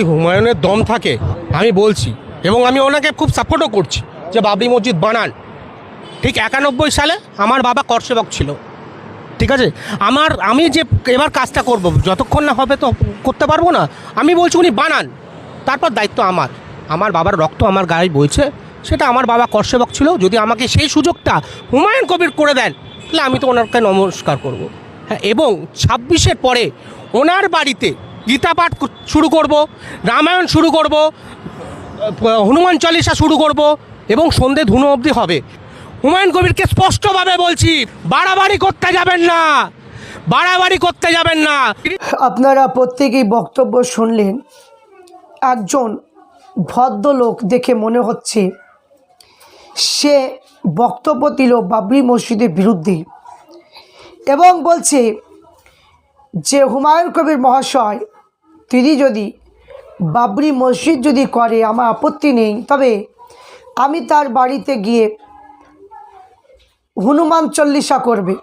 হুমায়ুনের দম থাকে, আমি বলছি এবং আমি ওনাকে খুব সাপোর্টও করছি যে বাবরি মসজিদ বানান। ঠিক একানব্বই সালে আমার বাবা করসেবক ছিল। ঠিক আছে? আমার, আমি যে এবার কাজটা করব, যতক্ষণ না হবে তো করতে পারব না। আমি বলছি উনি বানান। তারপর দায়িত্ব আমার। আমার বাবার রক্ত আমার গায়ে বইছে, সেটা আমার বাবা করসেবক ছিল। যদি আমাকে সেই সুযোগটা হুমায়ুন কবির করে দেন, তাহলে আমি তো ওনাকে নমস্কার করব। হ্যাঁ এবং ছাব্বিশের পরে ওনার বাড়িতে গীতা পাঠ শুরু করব, রামায়ণ শুরু করব হনুমান চালিসা শুরু করব এবং সন্ধে ধুনো অবধি হবে। হুমায়ুন কবিরকে স্পষ্টভাবে বলছি, বাড়াবাড়ি করতে যাবেন না, বাড়াবাড়ি করতে যাবেন না। আপনারা প্রত্যেকেই বক্তব্য শুনলেন, একজন ভদ্রলোক দেখে মনে হচ্ছে সে বক্তব্য দিল বাবরি মসজিদের বিরুদ্ধে এবং বলছে যে হুমায়ুন কবির মহাশয় তিনি যদি বাবরি মসজিদ যদি করে, আমার আপত্তি নেই। তবে আমি তার বাড়িতে গিয়ে হনুমান চল্লিশা করবে।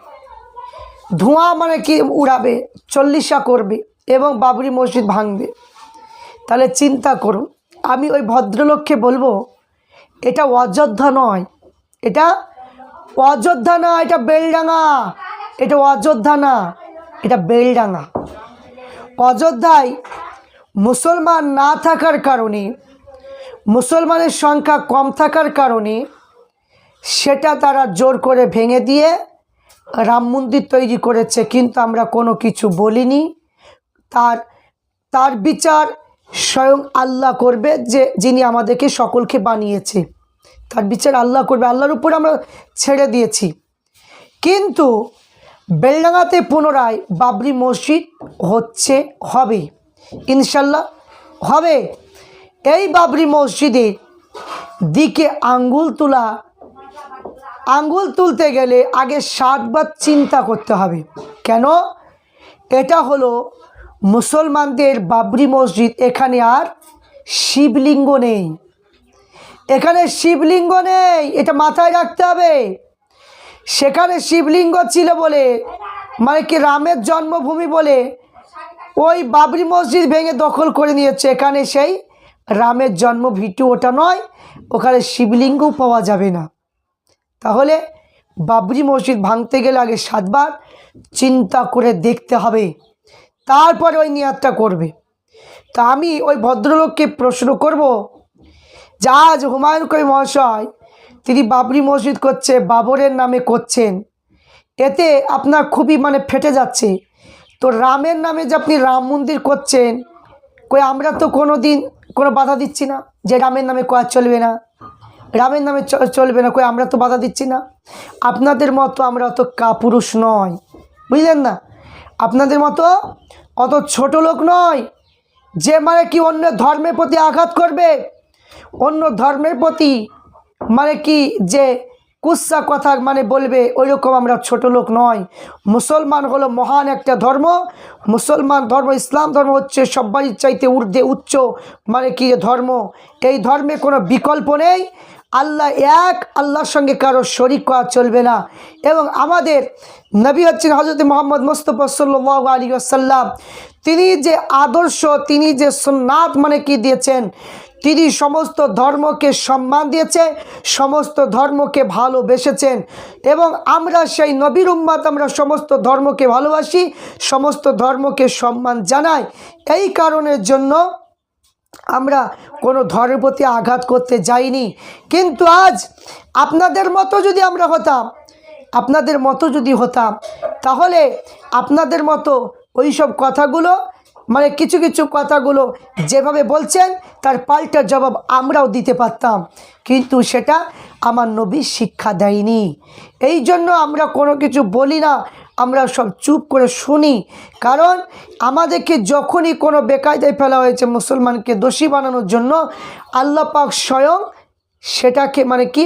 ধোঁয়া মানে কি? উড়াবে, চল্লিশা করবে এবং বাবরি মসজিদ ভাঙবে। তাহলে চিন্তা করুন, আমি ওই ভদ্রলোককে বলব, এটা অযোধ্যা নয়। এটা অযোধ্যা না, এটা বেলডাঙা এটা অযোধ্যা না, এটা বেলডাঙা অযোধ্যায় মুসলমান না থাকার কারণে, মুসলমানের সংখ্যা কম থাকার কারণে সেটা তারা জোর করে ভেঙে দিয়ে রাম মন্দির তৈরি করেছে, কিন্তু আমরা কোনো কিছু বলিনি। তার তার বিচার স্বয়ং আল্লাহ করবে যে, যিনি আমাদেরকে সকলকে বানিয়েছে। তার বিচার আল্লাহ করবে, আল্লাহর উপর আমরা ছেড়ে দিয়েছি। কিন্তু বেলডাঙাতে পুনরায় বাবরি মসজিদ হচ্ছে, হবে। ইনশাল্লাহ, হবে। এই বাবরি মসজিদের দিকে আঙ্গুল তোলা, আঙ্গুল তুলতে গেলে আগে সাতবার চিন্তা করতে হবে। কেন? এটা হলো মুসলমানদের বাবরি মসজিদ, এখানে আর শিবলিঙ্গ নেই। এখানে শিবলিঙ্গ নেই, এটা মাথায় রাখতে হবে। সেখানে শিবলিঙ্গ ছিল বলে মানে কি রামের জন্মভূমি বলে, ওই বাবরি মসজিদ ভেঙে দখল করে নিয়েছে। এখানে সেই রামের জন্ম ভিটু ওটা নয়, ওখানে শিবলিঙ্গও পাওয়া যাবে না। তাহলে বাবরি মসজিদ ভাঙতে গেলে আগে সাতবার চিন্তা করে দেখতে হবে, তারপরে ওই নিয়াদটা করবে। তা আমি ওই ভদ্রলোককে প্রশ্ন করব, যে আজ হুমায়ুন কবি মহাশয় তিনি বাবরি মসজিদ করছে, বাবরের নামে করছেন। এতে আপনার খুবই মানে ফেটে যাচ্ছে। তো রামের নামে যে আপনি রাম মন্দির করছেন, কই আমরা তো কোনো দিন কোনো বাধা দিচ্ছি না যে রামের নামে করা চলবে না। রামের নামে চলবে না, কই আমরা তো বাধা দিচ্ছি না। আপনাদের মতো আমরা অত কাপুরুষ নয়। বুঝলেন না? আপনাদের মতো অত ছোট লোক নয় যে মানে কি অন্য ধর্মের প্রতি আঘাত করবে? অন্য ধর্মের প্রতি মানে কি যে কুৎসা কথা মানে বলবে ওই রকম আমরা ছোট লোক নয়। মুসলমান হলো মহান একটা ধর্ম। মুসলমান ধর্ম, ইসলাম ধর্ম হচ্ছে সবাই চাইতে ঊর্ধ্বে উচ্চ মানে কি যে ধর্ম। এই ধর্মে কোনো বিকল্প নেই। আল্লাহ এক, আল্লাহর সঙ্গে কারও শরিক করা চলবে না। এবং আমাদের নবী হচ্ছেন হজরত মোহাম্মদ মুস্তফা সাল্লাহ আলী আসাল্লাম তিনি যে আদর্শ, তিনি যে সুন্নাত মানে কি দিয়েছেন তিনি সমস্ত ধর্মকে সম্মান দিয়েছে সমস্ত ধর্মকে ভালোবেসেছেন এবং আমরা সেই নবীর উম্মাত আমরা সমস্ত ধর্মকে ভালোবাসি, সমস্ত ধর্মকে সম্মান জানাই। এই কারণের জন্য আমরা কোনো ধর্মের প্রতি আঘাত করতে যাইনি। কিন্তু আজ আপনাদের মতো যদি আমরা হতাম, আপনাদের মতো যদি হতাম, তাহলে আপনাদের মতো ওই সব কথাগুলো মানে কিছু কিছু কথাগুলো যেভাবে বলছেন, তার পাল্টা জবাব আমরাও দিতে পারতাম। কিন্তু সেটা আমার নবী শিক্ষা দেয়নি। এই জন্য আমরা কোনো কিছু বলি না, আমরা সব চুপ করে শুনি। কারণ আমাদেরকে যখনই কোনো বেকায়দায় ফেলা হয়েছে মুসলমানকে দোষী বানানোর জন্য, আল্লাহ পাক স্বয়ং সেটাকে মানে কি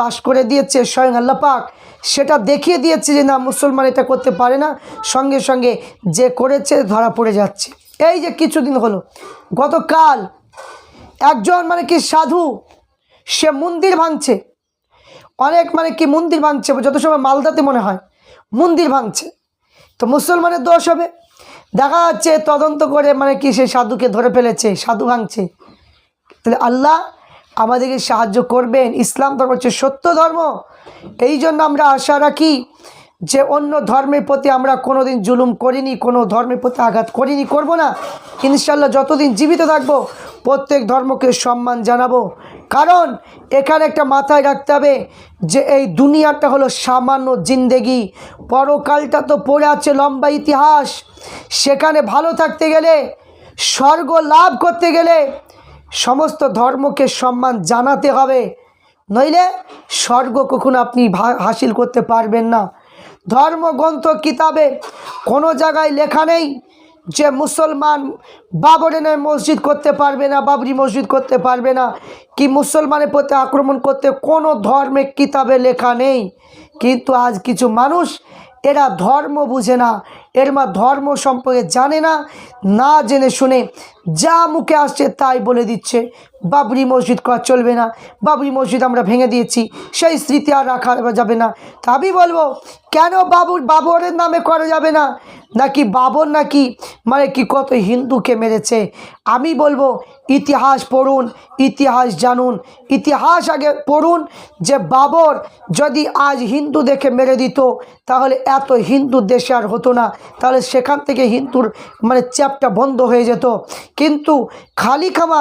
পাশ করে দিয়েছে স্বয়ং আল্লাহ পাক। সেটা দেখিয়ে দিয়েছে যে না, মুসলমান এটা করতে পারে না। সঙ্গে সঙ্গে যে করেছে ধরা পড়ে যাচ্ছে। এই যে কিছুদিন হলো, গতকাল একজন মানে কি সাধু, সে মন্দির ভাঙছে। অনেক মানে কি মন্দির ভাঙছে, যত সময় মালদাতে মনে হয়, মন্দির ভাঙছে। তো মুসলমানের দোষ হবে। দেখা যাচ্ছে তদন্ত করে মানে কি সে সাধুকে ধরে ফেলেছে, সাধু ভাঙছে। তাহলে আল্লাহ আমাদেরকে সাহায্য করবেন। ইসলাম ধর্ম হচ্ছে সত্য ধর্ম। এই জন্য আমরা আশা রাখি যে অন্য ধর্মের প্রতি আমরা কোনো দিন জুলুম করিনি, কোনো ধর্মের প্রতি আঘাত করিনি, করব না। ইনশাল্লাহ যতদিন জীবিত থাকব, প্রত্যেক ধর্মকে সম্মান জানাব। কারণ এখানে একটা মাথায় রাখতে হবে যে এই দুনিয়াটা হলো সামান্য জিন্দেগি। পরকালটা তো পড়ে আছে লম্বা ইতিহাস। সেখানে ভালো থাকতে গেলে, স্বর্গ লাভ করতে গেলে সমস্ত ধর্মকে সম্মান জানাতে হবে। নইলে স্বর্গ কখনো আপনি হাসিল করতে পারবেন না। ধর্মগ্রন্থ কিতাবে কোনো জায়গায় লেখা নেই যে মুসলমান বাবরেনের মসজিদ করতে পারবে না, বাবরি মসজিদ করতে পারবে না, কি মুসলমানের প্রতি আক্রমণ করতে কোনো ধর্মের কিতাবে লেখা নেই। কিন্তু আজ কিছু মানুষ এরা ধর্ম বুঝে না, এর মা, ধর্ম সম্পর্কে জানে না না জেনে শুনে যা মুখে আসছে তাই বলে দিচ্ছে। বাবরি মসজিদ করা চলবে না। বাবরি মসজিদ আমরা ভেঙে দিয়েছি। সেই স্মৃতি আর রাখা যাবে না। তা আমি বলব, কেন বাবুর বাবরের নামে করা যাবে না? নাকি বাবর নাকি মানে কি কত হিন্দুকে মেরেছে? আমি বলব, ইতিহাস পড়ুন, ইতিহাস জানুন। ইতিহাস আগে পড়ুন যে বাবর যদি আজ হিন্দু দেখে মেরে দিত, তাহলে এত হিন্দু দেশে আর হতো না। তাহলে সেখান থেকে হিন্দুর মানে চ্যাপটা বন্ধ হয়ে যেত। কিন্তু খালি খামা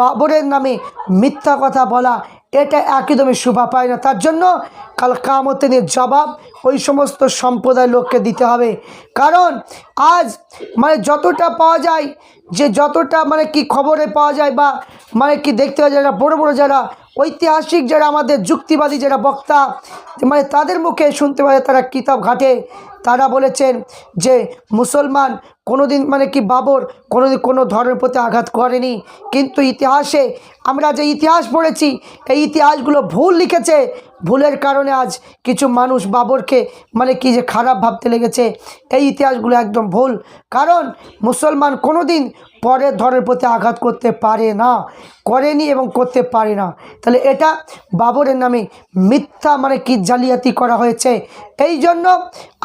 বাবরের নামে মিথ্যা কথা বলা, এটা একদমই শোভা পায় না। তার জন্য কাল কামতেনের জবাব ওই সমস্ত সম্প্রদায়ের লোককে দিতে হবে। কারণ আজ মানে যতটা পাওয়া যায়, যে যতটা মানে কি খবরে পাওয়া যায় বা মানে কি দেখতে পাওয়া যায়, যারা বড় বড় যারা ঐতিহাসিক যারা আমাদের যুক্তিবাদী যারা বক্তা মানে তাদের মুখে শুনতে পাওয়া যায় তারা কিতাব ঘাটে। তারা বলেছেন যে মুসলমান কোনোদিন মানে কি বাবর কোনোদিন কোনো ধর্মের প্রতি আঘাত করেনি। কিন্তু ইতিহাসে আমরা যে ইতিহাস পড়েছি, এই ইতিহাসগুলো ভুল লিখেছে। ভুলের কারণে আজ কিছু মানুষ বাবরকে মানে কি যে খারাপ ভাবতে লেগেছে, এই ইতিহাসগুলো একদম ভুল। কারণ মুসলমান কোনো দিন পরের ধর্মের প্রতি আঘাত করতে পারে না, করেনি এবং করতে পারে না। তাহলে এটা বাবরের নামে মিথ্যা মানে কি জালিয়াতি করা হয়েছে। এই জন্য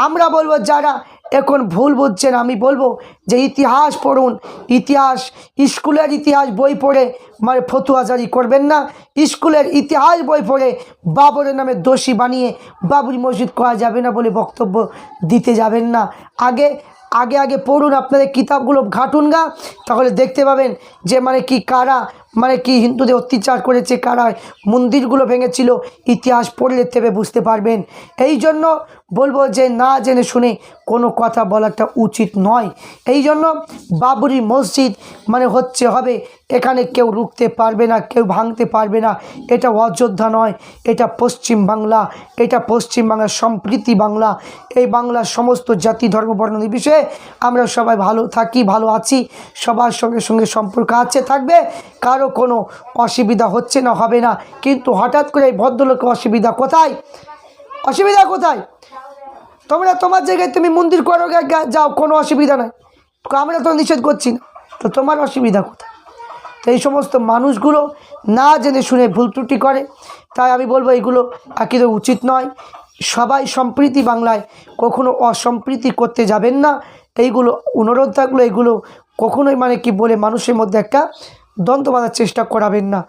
আমরা বলব যারা এখন ভুল বুঝছেন, আমি বলব যে ইতিহাস পড়ুন, ইতিহাস, স্কুলের ইতিহাস বই পড়ে মানে ফতুয়াজারি করবেন না। স্কুলের ইতিহাস বই পড়ে বাবরের নামে দোষী বানিয়ে বাবরি মসজিদ করা যাবে না বলে বক্তব্য দিতে যাবেন না। আগে আগে আগে পড়ুন আপনাদের কিতাবগুলো ঘাটুন গা তাহলে দেখতে পাবেন যে মানে কি কারা মানে কি হিন্দুদের অত্যাচার করেছে, কারা মন্দিরগুলো ভেঙেছিল, ইতিহাস পড়লে তেবে বুঝতে পারবেন। এই জন্য বলব যে না জেনে শুনে কোনো কথা বলাটা উচিত নয়। এই জন্য বাবরি মসজিদ মানে হচ্ছে হবে, এখানে কেউ রুখতে পারবে না, কেউ ভাঙতে পারবে না। এটা অযোধ্যা নয়, এটা পশ্চিম বাংলা, এটা পশ্চিম বাংলার সম্প্রীতি বাংলা। এই বাংলার সমস্ত জাতি, ধর্ম, বর্ণ নির্বিশেষে আমরা সবাই ভালো থাকি, ভালো আছি, সবার সঙ্গে সঙ্গে সম্পর্ক আছে, থাকবে। কারও কোনো অসুবিধা হচ্ছে না, হবে না। কিন্তু হঠাৎ করে এই ভদ্রলোকের অসুবিধা কোথায়? অসুবিধা কোথায়? তোমরা তোমার জায়গায় তুমি মন্দির করো যাও, কোনো অসুবিধা নাই। আমরা তো নিষেধ করছি না। তো তোমার অসুবিধা কোথায়? তো এই সমস্ত মানুষগুলো না জেনে শুনে ভুল ত্রুটি করে। তাই আমি বলব এগুলো একদম উচিত নয়। সবাই সম্প্রীতি বাংলায় কখনো অসম্প্রীতি করতে যাবেন না। এইগুলো অনুরোধ থাকল, এগুলো কখনোই মানে কি বলে মানুষের মধ্যে একটা দ্বন্দ্ব বাঁধার চেষ্টা করাবেন না।